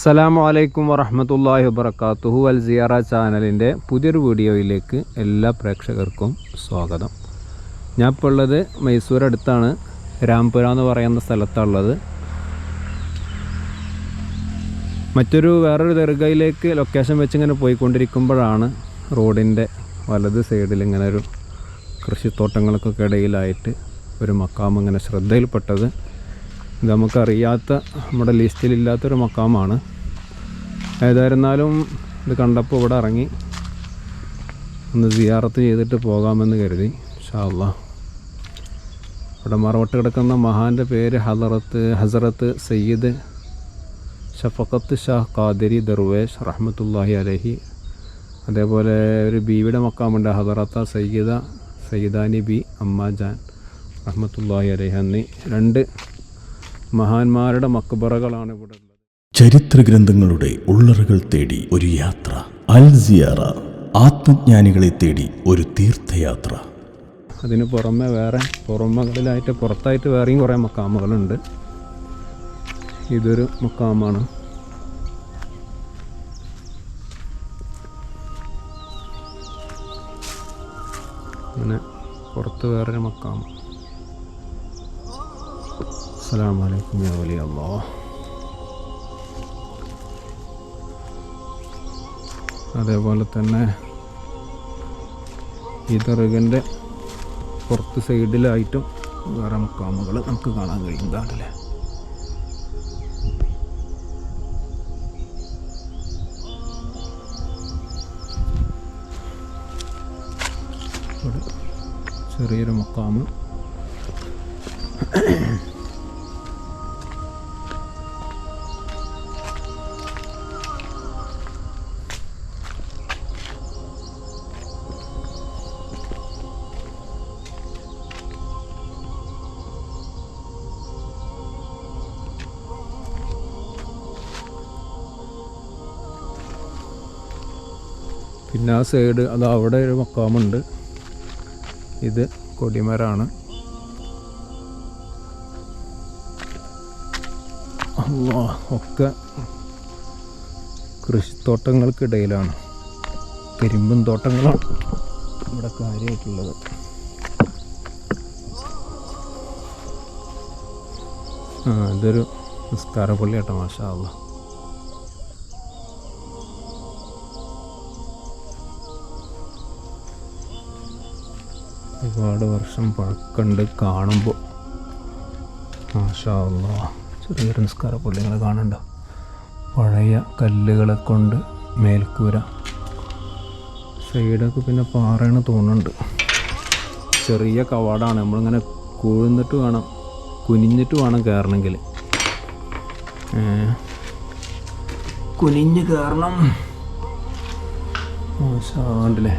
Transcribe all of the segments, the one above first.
അസ്സലാമു അലൈക്കും വറഹമത്തല്ലാഹി വബർക്കാത്തുഹു അൽ സിയാറ ചാനലിന്റെ പുതിയൊരു വീഡിയോയിലേക്ക് എല്ലാ പ്രേക്ഷകർക്കും സ്വാഗതം. ഞാൻ ഇപ്പോൾ ഉള്ളത് മൈസൂർ അടുത്താണ്. രാംപുര എന്ന് പറയുന്ന സ്ഥലത്താണുള്ളത് മറ്റൊരു വേറൊരു ദർഗയിലേക്ക് ലൊക്കേഷൻ വെച്ച് ഇങ്ങനെ പോയിക്കൊണ്ടിരിക്കുമ്പോഴാണ് റോഡിന്റെ വലത് സൈഡിൽ ഇങ്ങനെ ഒരു കൃഷിത്തോട്ടങ്ങൾക്കൊക്കെ ഇടയിലായിട്ട് ഒരു മക്കാം ഇങ്ങനെ ശ്രദ്ധയിൽപ്പെട്ടത്. നമുക്കറിയാത്ത നമ്മുടെ ലിസ്റ്റിലില്ലാത്തൊരു മക്കാമാണ്. ഏതായിരുന്നാലും ഇത് കണ്ടപ്പോൾ ഇവിടെ ഇറങ്ങി ഒന്ന് സിയാറത്ത് ചെയ്തിട്ട് പോകാമെന്ന് കരുതി. ഷാള്ള ഇവിടെ മറവട്ട് കിടക്കുന്ന മഹാന്റെ പേര് ഹലറത്ത് ഹസറത്ത് സയ്യിദ് ഷഫക്കത്ത് ഷാഹ് ഖാദിരി ദർവേഷ് റഹ്മത്തുല്ലാഹി അലഹി. അതേപോലെ ഒരു ബീവിയുടെ മക്കാമുണ്ട് ഹദറത്ത സയ്യിദ സയ്യിദാനി ബി അമ്മാജാൻ റഹ്മത്തുല്ലാഹി അലഹി. എന്നീ രണ്ട് മഹാന്മാരുടെ മക്ബറകളാണ് ഇവിടെ ചരിത്ര ഗ്രന്ഥങ്ങളുടെ ഉള്ളറുകൾ തേടി ഒരു യാത്ര അൽ സിയാറ ആത്മജ്ഞാനികളെ തേടി ഒരു തീർത്ഥയാത്ര. അതിന് പുറമെ വേറെ പുറമകളിലായിട്ട് പുറത്തായിട്ട് വേറെയും കുറേ മക്കാമുകളുണ്ട്. ഇതൊരു മക്കാമാണ്. അങ്ങനെ പുറത്ത് വേറൊരു മക്കാമ് അസ്സലാമു عليكم يا ولي الله. അതേപോലെ തന്നെ ഈ തെറുകന്റെ പുറത്ത് സൈഡിലായിട്ടും വേറെ മുക്കാമുകൾ നമുക്ക് കാണാൻ കഴിയും ഇതാണല്ലേ ഇവിടെ ചെറിയൊരു മുക്കാമ്. പിന്നെ ആ സൈഡ് അത് അവിടെ ഒരു മക്കാമുണ്ട്. ഇത് കൊടിമരാണ്. ഒക്കെ കൃഷിത്തോട്ടങ്ങൾക്കിടയിലാണ്. കരിമ്പും തോട്ടങ്ങളാണ് ഇവിടെ കാര്യമായിട്ടുള്ളത്. ആ ഇതൊരു നിസ്കാര മാഷാ അല്ലാ ഒരുപാട് വർഷം പഴക്കണ്ട് കാണുമ്പോൾ അല്ലാ ചെറിയൊരു നിസ്കാര പള്ളികൾ കാണണ്ട? പഴയ കല്ലുകളെ കൊണ്ട് മേൽക്കൂര സൈഡൊക്കെ പിന്നെ പാറയാണ് തോന്നുന്നുണ്ട്. ചെറിയ കവാടാണ്. നമ്മളിങ്ങനെ കൂഴുന്നിട്ട് വേണം കുനിഞ്ഞിട്ട് വേണം കയറണമെങ്കിൽ കുനിഞ്ഞ് കയറണം മോശമാണ്ടല്ലേ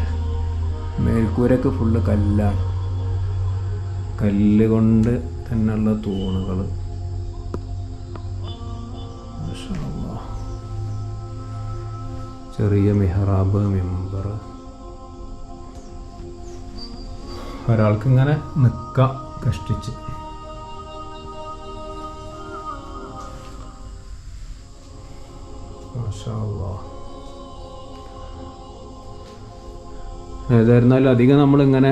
മേൽക്കൂരൊക്കെ ഫുള്ള് കല്ലാണ്. കല്ല് കൊണ്ട് തന്നെയുള്ള തൂണുകൾ ചെറിയ മെഹ്റാബ് മെമ്പർ ഒരാൾക്ക് ഇങ്ങനെ നിൽക്കാം കഷ്ടിച്ച് ഏതായിരുന്നാലും അധികം നമ്മളിങ്ങനെ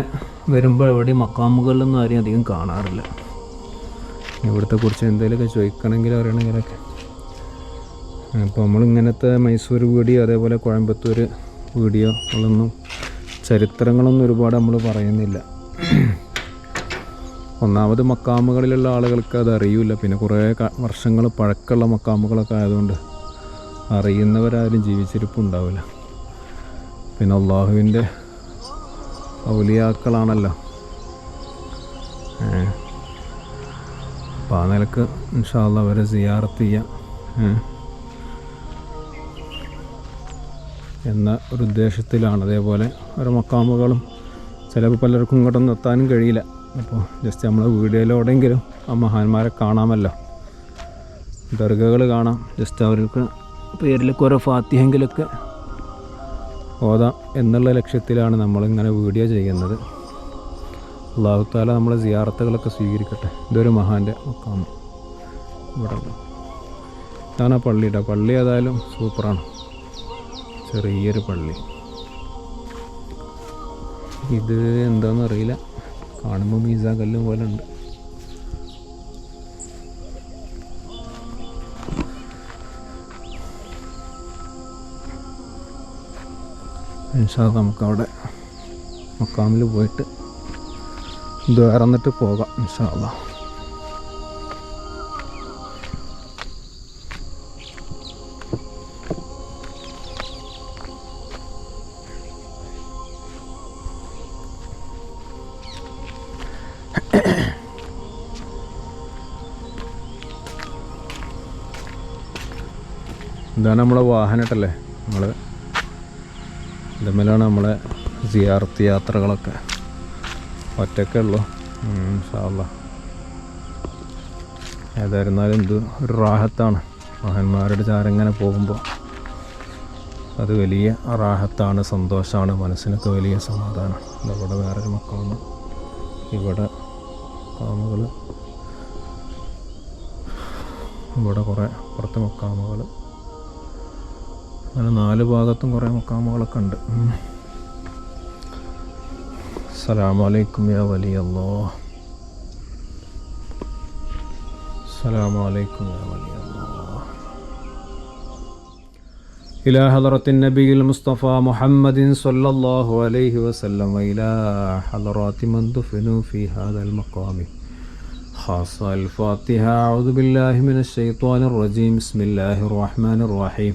വരുമ്പോൾ എവിടെയും മക്കാമുകളിലൊന്നും ആരെയും അധികം കാണാറില്ല. ഇവിടുത്തെ കുറിച്ച് എന്തെങ്കിലുമൊക്കെ ചോദിക്കണമെങ്കിൽ അറിയണമെങ്കിലൊക്കെ. അപ്പോൾ നമ്മളിങ്ങനത്തെ മൈസൂർ വീഡിയോ അതേപോലെ കോയമ്പത്തൂർ വീഡിയോകളൊന്നും ചരിത്രങ്ങളൊന്നും ഒരുപാട് നമ്മൾ പറയുന്നില്ല. ഒന്നാമത് മക്കാമുകളിലുള്ള ആളുകൾക്ക് അത് അറിയില്ല. പിന്നെ കുറേ വർഷങ്ങൾ പഴക്കമുള്ള മക്കാമുകളൊക്കെ ആയതുകൊണ്ട് അറിയുന്നവരാരും ജീവിച്ചിരിപ്പുണ്ടാവില്ല. പിന്നെ അള്ളാഹുവിന്റെ ഔലിയാക്കളാണല്ലോ. അപ്പം ആ നിലയ്ക്ക് ഇൻഷാല്ല അവരെ സിയാറത്ത് ചെയ്യാം. എന്ന ഒരു ഉദ്ദേശത്തിലാണ്. അതേപോലെ ഓരോ മക്കാമുകളും ചിലപ്പോൾ പലർക്കും ഇങ്ങോട്ടൊന്നും എത്താനും കഴിയില്ല. അപ്പോൾ ജസ്റ്റ് നമ്മൾ വീഡിയോയിലൂടെയെങ്കിലും ആ മഹാന്മാരെ കാണാമല്ലോ. ദർഗകൾ കാണാം. ജസ്റ്റ് അവർക്ക് പേരിലൊക്കെ ഓരോ ഫാത്തിഹെങ്കിലൊക്കെ ഓതാം എന്നുള്ള ലക്ഷ്യത്തിലാണ് നമ്മളിങ്ങനെ വീഡിയോ ചെയ്യുന്നത്. അള്ളാഹുത്താല നമ്മളെ സിയാറത്തുകളൊക്കെ സ്വീകരിക്കട്ടെ. ഇതൊരു മഹാന്റെ മക്കാമ. ഇവിടെ ഇതാണ് ആ പള്ളി കേട്ടോ പള്ളി ഏതായാലും സൂപ്പറാണ് ചെറിയൊരു പള്ളി. ഇത് എന്താണെന്ന് അറിയില്ല കാണുമ്പോൾ മീസാ കല്ലും പോലെ ഉണ്ട്. ഇൻഷാ നമുക്കവിടെ മക്കാമിൽ പോയിട്ട് ദ്വാരന്നിട്ട് പോകാം അല്ലാ. ഇതാണ് നമ്മളെ വാഹനട്ടല്ലേ നമ്മൾ ഇതുമേലാണ് നമ്മളെ സിയാർത്ത് യാത്രകളൊക്കെ. ഒറ്റക്കേ ഉള്ളൂ. ഷാള്ള ഏതായിരുന്നാലും എന്ത് ഒരു റാഹത്താണ്. മഹന്മാരുടെ ചാരങ്ങനെ പോകുമ്പോൾ അത് വലിയ റാഹത്താണ് സന്തോഷമാണ് മനസ്സിനൊക്കെ വലിയ സമാധാനം. ഇവിടെ വേറൊരു മക്കളൊന്നും ഇവിടെ കാമുകൾ ഇവിടെ കുറേ പുറത്ത് മക്കാമുകൾ അങ്ങനെ നാല് ഭാഗത്തും കുറേ മക്കാമുകളൊക്കെ ഉണ്ട് ഉം. അസ്സലാമലൈക്കും യാ വലിയ അല്ലോ അസ്സലാമലൈക്കും യാ വലിയ അല്ലോ إلى حضرة النبي المصطفى محمد صلى الله عليه وسلم وإلى حضرات من دفنوا في هذا المقام خاصة الفاتحة أعوذ بالله من الشيطان الرجيم بسم الله الرحمن الرحيم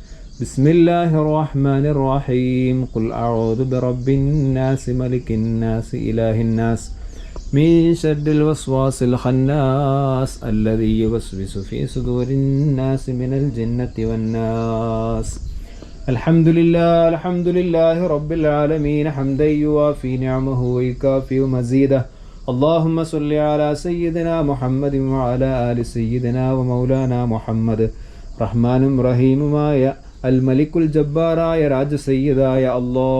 بسم الله الرحمن الرحيم قل أعوذ برب الناس ملك الناس إله الناس من شر الوسواس الخناس الذي يوسوس في صدور الناس من الجنة والناس الحمد لله الحمد لله رب العالمين حمدا يوافي نعمه ويكافئ مزيده اللهم صل على سيدنا محمد وعلى آل سيدنا ومولانا محمد റഹ്മാനും റഹീമുമായ അൽ മലിക്കുൽ ജബ്ബാറായ രാജസയ്യദായ അള്ളോ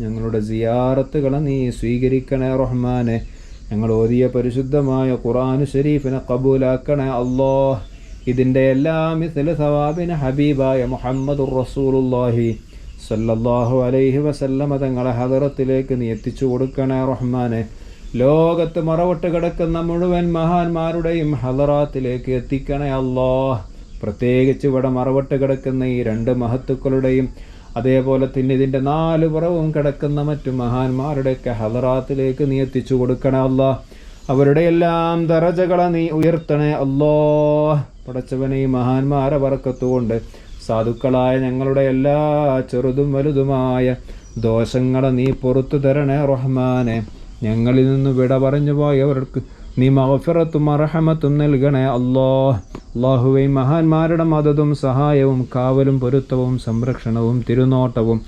ഞങ്ങളുടെ സിയാറത്തുകളെ നീ സ്വീകരിക്കണേ റഹ്മാനെ. ഞങ്ങൾ ഓതിയ പരിശുദ്ധമായ ഖുറാനു ഷരീഫിനെ കബൂലാക്കണേ അള്ളോ ഇതിന്റെ എല്ലാ മിസല സവാബിന് ഹബീബായ മുഹമ്മദുർ റസൂലുല്ലാഹി സല്ലല്ലാഹു അലൈഹി വസല്ലമ തങ്ങളെ ഹദറത്തിലേക്ക് നീ എത്തിച്ചു കൊടുക്കണേ റഹ്മാനെ. ലോകത്ത് മറവിട്ട് കിടക്കുന്ന മുഴുവൻ മഹാന്മാരുടെയും ഹദറാത്തിലേക്ക് എത്തിക്കണേ അല്ലോ പ്രത്യേകിച്ച് ഇവിടെ മറവിട്ട് കിടക്കുന്ന ഈ രണ്ട് മഹത്തുക്കളുടെയും അതേപോലെ തന്നെ ഇതിന്റെ നാല് പുറവും കിടക്കുന്ന മറ്റു മഹാന്മാരുടെയൊക്കെ ഹദറാത്തിലേക്ക് നീ എത്തിച്ചു കൊടുക്കണേ അല്ലാ. അവരുടെ എല്ലാം ദറജകളെ നീ ഉയർത്തണേ അല്ലോ. പടച്ചവനെ ഈ മഹാന്മാരെ വറക്കത്തുകൊണ്ട് സാധുക്കളായ ഞങ്ങളുടെ എല്ലാ ചെറുതും വലുതുമായ ദോഷങ്ങളെ നീ പുറത്തു തരണേ റഹ്മാനെ. ഞങ്ങളിൽ നിന്ന് വിട പറഞ്ഞു പോയവർക്ക് നീ മഹഫിറത്തും അർഹമത്തും നൽകണേ അല്ലോ. അള്ളാഹുവെ മഹാന്മാരുടെ മതതും സഹായവും കാവലും പൊരുത്തവും സംരക്ഷണവും തിരുനോട്ടവും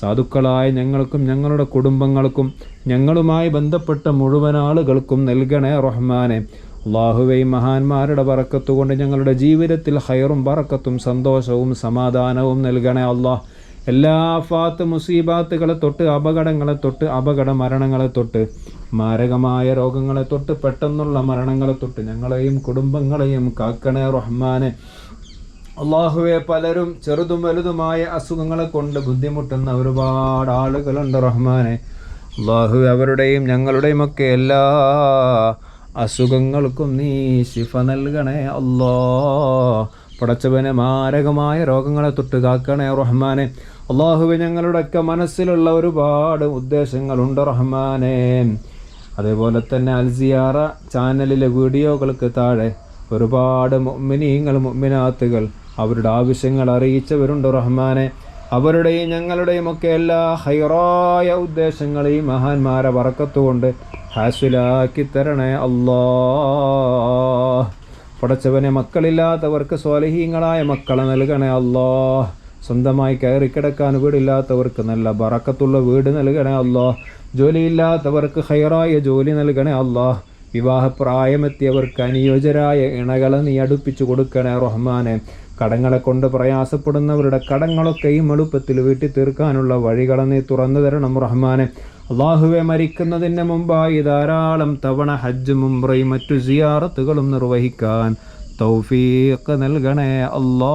സാധുക്കളായ ഞങ്ങൾക്കും ഞങ്ങളുടെ കുടുംബങ്ങൾക്കും ഞങ്ങളുമായി ബന്ധപ്പെട്ട മുഴുവൻ ആളുകൾക്കും നൽകണേ റഹ്മാനെ. അള്ളാഹുവെ മഹാന്മാരുടെ പറക്കത്തുകൊണ്ട് ഞങ്ങളുടെ ജീവിതത്തിൽ ഹൈറും പറക്കത്തും സന്തോഷവും സമാധാനവും നൽകണേ അള്ളാഹ്. എല്ലാ ഫാത്ത് മുസീബാത്തുകളെ തൊട്ട് അപകടങ്ങളെ തൊട്ട് അപകട മരണങ്ങളെ തൊട്ട് മാരകമായ രോഗങ്ങളെ തൊട്ട് പെട്ടെന്നുള്ള മരണങ്ങളെ തൊട്ട് ഞങ്ങളെയും കുടുംബങ്ങളെയും കാക്കണേ റഹ്മാനെ. അള്ളാഹുവെ പലരും ചെറുതും വലുതുമായ അസുഖങ്ങളെ കൊണ്ട് ബുദ്ധിമുട്ടുന്ന ഒരുപാട് ആളുകളുണ്ട് റഹ്മാനെ. അള്ളാഹുവെ അവരുടെയും ഞങ്ങളുടെയും ഒക്കെ എല്ലാ അസുഖങ്ങൾക്കും നീ ശിഫ നൽകണേ അല്ലോ. പടച്ചവനെ മാരകമായ രോഗങ്ങളെ തൊട്ട് കാക്കണേ റഹ്മാനെ. അള്ളാഹുവെ ഞങ്ങളുടെയൊക്കെ മനസ്സിലുള്ള ഒരുപാട് ഉദ്ദേശങ്ങളുണ്ട് റഹ്മാനെ. അതേപോലെ തന്നെ അൽസിയാറ ചാനലിലെ വീഡിയോകൾക്ക് താഴെ ഒരുപാട് മിനിങ്ങൾ മിനാത്തുകൾ അവരുടെ ആവശ്യങ്ങൾ അറിയിച്ചവരുണ്ട് റഹ്മാനെ. അവരുടെയും ഞങ്ങളുടെയും ഒക്കെ എല്ലാ ഹൈറായ ഉദ്ദേശങ്ങളെയും മഹാന്മാരെ വറക്കത്തുകൊണ്ട് ഹാസിലാക്കി തരണേ അല്ലാ. പടച്ചവനെ മക്കളില്ലാത്തവർക്ക് സ്വാലഹീങ്ങളായ മക്കളെ നൽകണേ അല്ലാ. സ്വന്തമായി കയറി കിടക്കാൻ വീടില്ലാത്തവർക്ക് നല്ല ബറക്കത്തുള്ള വീട് നൽകണേ അല്ലാ ജോലിയില്ലാത്തവർക്ക് ഹൈറായ ജോലി നൽകണേ അല്ലാ വിവാഹപ്രായമെത്തിയവർക്ക് അനുയോജ്യരായ ഇണകളെ നീ അടുപ്പിച്ചു കൊടുക്കണേ റഹ്മാനെ. കടങ്ങളെ കൊണ്ട് പ്രയാസപ്പെടുന്നവരുടെ കടങ്ങളൊക്കെയും എളുപ്പത്തിൽ വീട്ടി തീർക്കാനുള്ള വഴികളെ നീ തുറന്നു തരണം റഹ്മാനെ. അള്ളാഹുവെ മരിക്കുന്നതിന് മുമ്പായി ധാരാളം തവണ ഹജ്ജ് മുംബ്രയും മറ്റു സിയാറത്തുകളും നിർവഹിക്കാൻ തൗഫീഖ് നൽകണേ അല്ലാ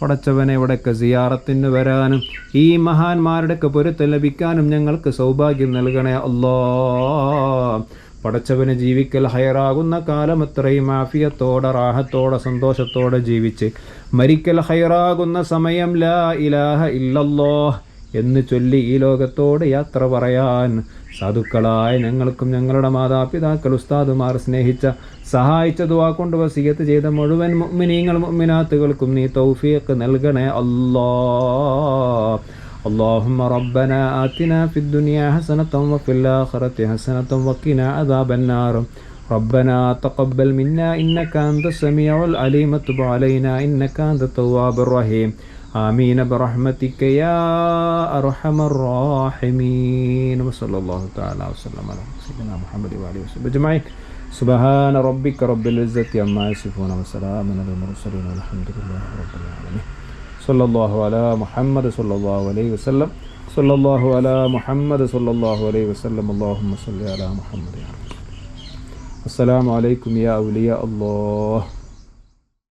പടച്ചവനെ ഇവിടെയൊക്കെ സിയാറത്തിന് വരാനും ഈ മഹാന്മാരുടെയൊക്കെ പൊരുത്തം ലഭിക്കാനും ഞങ്ങൾക്ക് സൗഭാഗ്യം നൽകണേ അല്ലോ. പടച്ചവന് ജീവിക്കൽ ഹയറാകുന്ന കാലം എത്രയും ആഫിയത്തോടെ റാഹത്തോടെ സന്തോഷത്തോടെ ജീവിച്ച് മരിക്കൽ ഹയറാകുന്ന സമയം ലാ ഇലാഹ ഇല്ലല്ലോ എന്ന് ചൊല്ലി ഈ ലോകത്തോട് യാത്ര പറയാൻ സാധുക്കളായ ഞങ്ങൾക്കും ഞങ്ങളുടെ മാതാപിതാക്കൾ ഉസ്താദുമാർ സ്നേഹിച്ച സഹായിച്ച ദുവാ കൊണ്ട് വസീയത്ത് ചെയ്ത മുഴുവൻ മുഅ്മിനീങ്ങൾ മുഅ്മിനാത്തുകൾക്കും നീ തൗഫീഖ് നൽകണേ അല്ലാ اللهم ربنا آتنا في الدنيا حسنة وفي الآخرة حسنة وقنا عذاب النار ربنا تقبل منا إنك أنت السميع العليم تب علينا إنك أنت التواب الرحيم آمين برحمتك يا أرحم الراحمين وصلى الله تعالى وسلم على سيدنا محمد وآله وصحبه أجمعين سبحان ربك رب العزة عما يصفون وسلام على المرسلين والحمد لله رب العالمين. صلى الله على محمد صلى الله عليه وسلم. صلى الله على محمد صلى الله عليه وسلم. اللهم صل على محمد يا رب السلام عليكم يا أولياء الله.